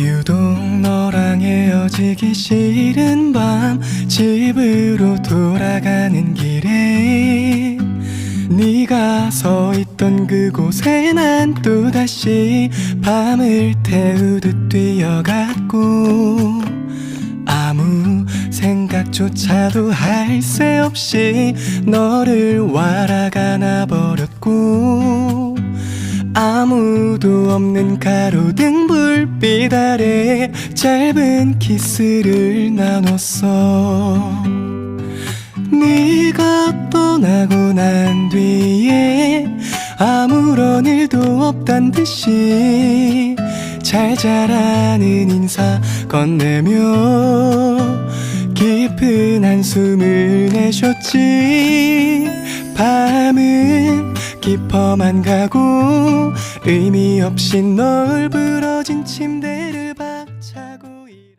유독 너랑 헤어지기 싫은 밤 집으로 돌아가는 길에 네가 서 있던 그곳에 난 또다시 밤을 태우듯 뛰어갔고 아무 생각조차도 할 새 없이 너를 wal아가나 버렸고 아무도 없는 가로등 불빛 아래 짧은 키스를 나눴어. 네가 떠나고 난 뒤에 아무런 일도 없단 듯이 잘 자라는 인사 건네며 깊은 한숨을 내쉬었지. 밤은 깊어만 가고 의미 없이 널 부러진 침대